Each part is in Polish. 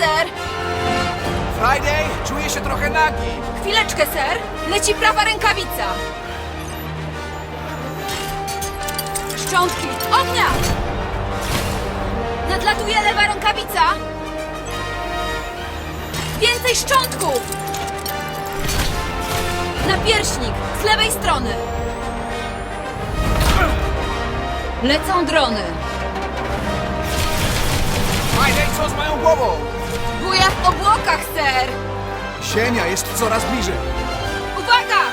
ser! Friday, czuję się trochę nagi! Chwileczkę, ser! Leci prawa rękawica! Szczątki! Ognia! Nadlatuje lewa rękawica! Więcej szczątków! Napierśnik! Z lewej strony! Lecą drony! Friday, co z moją głową? Buja w obłokach, ser! Ziemia jest coraz bliżej. Uwaga!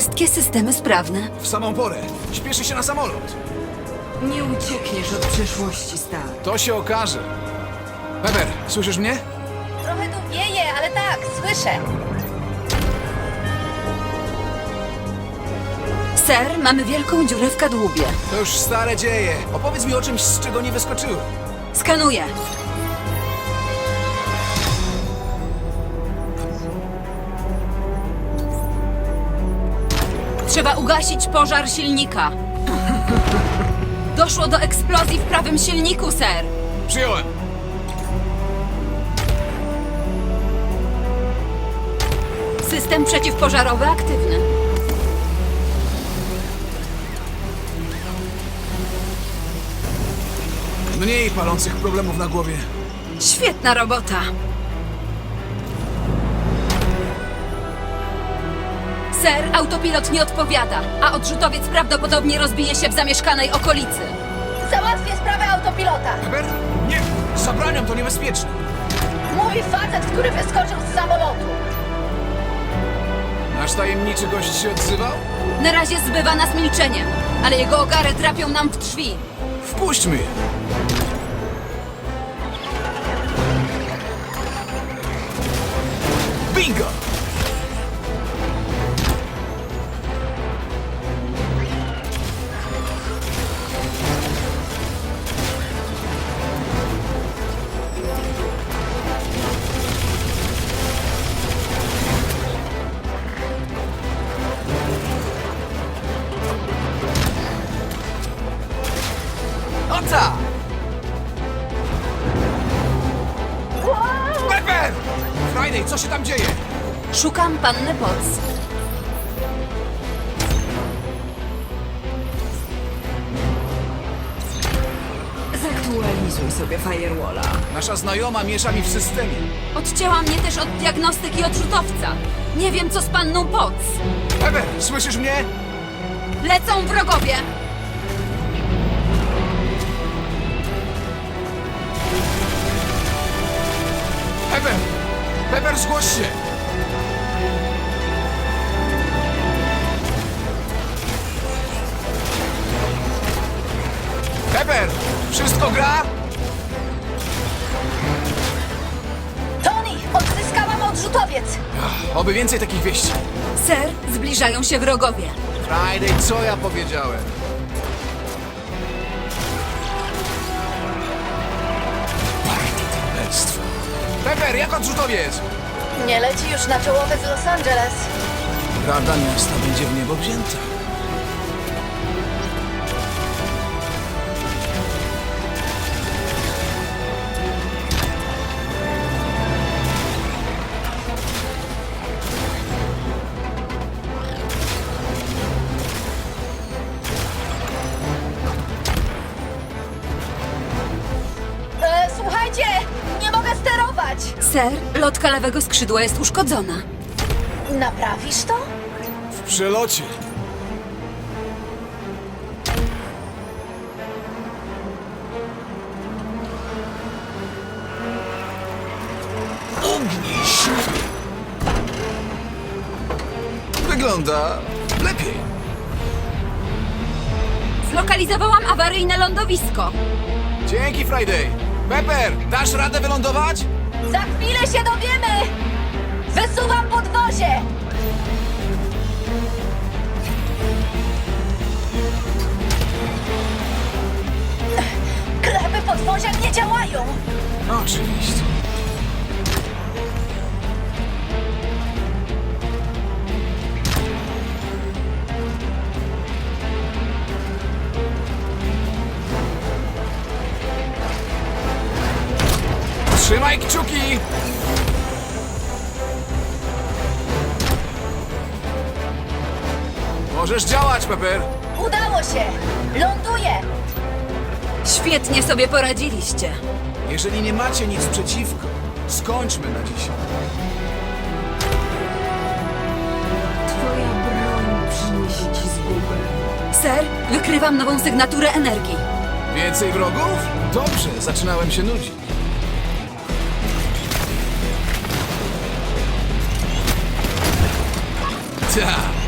Wszystkie systemy sprawne. W samą porę. Śpieszy się na samolot. Nie uciekniesz od przeszłości, Star. To się okaże. Pepper, słyszysz mnie? Trochę tu wieje, ale tak, słyszę. Ser, mamy wielką dziurę w kadłubie. To już stare dzieje. Opowiedz mi o czymś, z czego nie wyskoczyłem. Skanuję. Trzeba ugasić pożar silnika. Doszło do eksplozji w prawym silniku, ser. Przyjąłem. System przeciwpożarowy aktywny. Mniej palących problemów na głowie. Świetna robota. Ser, autopilot nie odpowiada, a odrzutowiec prawdopodobnie rozbije się w zamieszkanej okolicy. Załatwię sprawę autopilota. Pepper? Nie! Zabraniam, to niebezpieczne. Mówi facet, który wyskoczył z samolotu. Nasz tajemniczy gość się odzywał? Na razie zbywa nas milczeniem, ale jego ogary trapią nam w drzwi. Wpuśćmy je. Bingo! Ota! Pepper! Friday, co się tam dzieje? Szukam panny Potts. Zaktualizuj sobie firewalla. Nasza znajoma miesza mi w systemie. Odcięła mnie też od diagnostyki odrzutowca. Nie wiem, co z panną Potts. Pepper, słyszysz mnie? Lecą wrogowie! Pepper, zgłoś się! Pepper! Wszystko gra? Tony, odzyskałam odrzutowiec. Oby więcej takich wieści. Ser, zbliżają się wrogowie. Friday, co ja powiedziałem? Pepper, jak odrzutowiec? Nie leci już na czołowe z Los Angeles. Rada miasta będzie w niebo wzięta. Ser, lotka lewego skrzydła jest uszkodzona. Naprawisz to? W przelocie. Ognij się. Wygląda lepiej. Zlokalizowałam awaryjne lądowisko. Dzięki, Friday. Pepper, dasz radę wylądować? Za chwilę się dowiemy! Wysuwam podwozie! Klepy podwozia nie działają! Oczywiście. Trzymaj kciuki! Możesz działać, Pepper. Udało się! Ląduję! Świetnie sobie poradziliście. Jeżeli nie macie nic przeciwko, skończmy na dzisiaj. Twoja broń przyniesie ci zgubę. Ser, wykrywam nową sygnaturę energii. Więcej wrogów? Dobrze, zaczynałem się nudzić. Tak.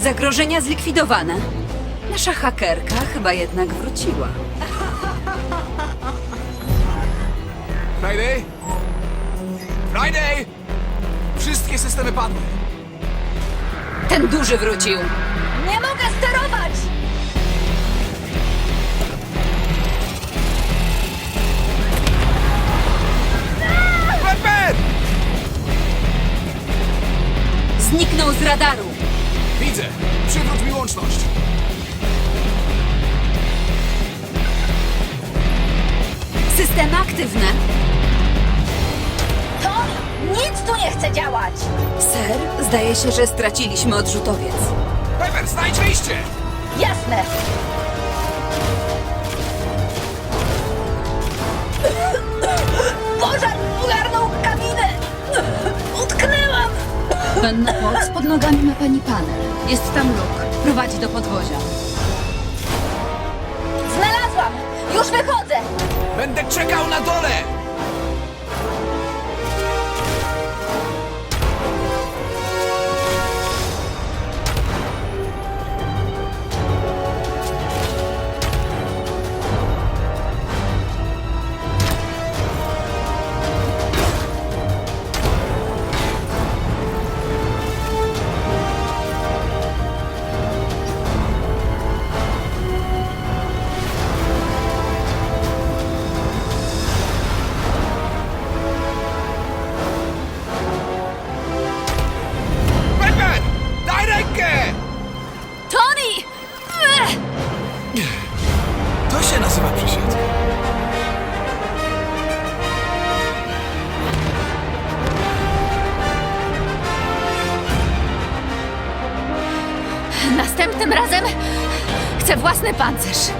Zagrożenia zlikwidowane. Nasza hakerka chyba jednak wróciła. Friday? Friday! Wszystkie systemy padły. Ten duży wrócił. Nie mogę sterować! Pepper! Zniknął z radaru. Widzę. Przywróć mi łączność. Systemy aktywne. Nic tu nie chce działać! Ser, zdaje się, że straciliśmy odrzutowiec. Pepper, znajdź wyjście! Jasne! Pożar ogarnął kabinę! Utknęłam! Ten pot pod nogami ma pani panel. Jest tam luk. Prowadzi do podwozia. Znalazłam! Już wychodzę! Będę czekał na dole! Następnym razem chcę własny pancerz.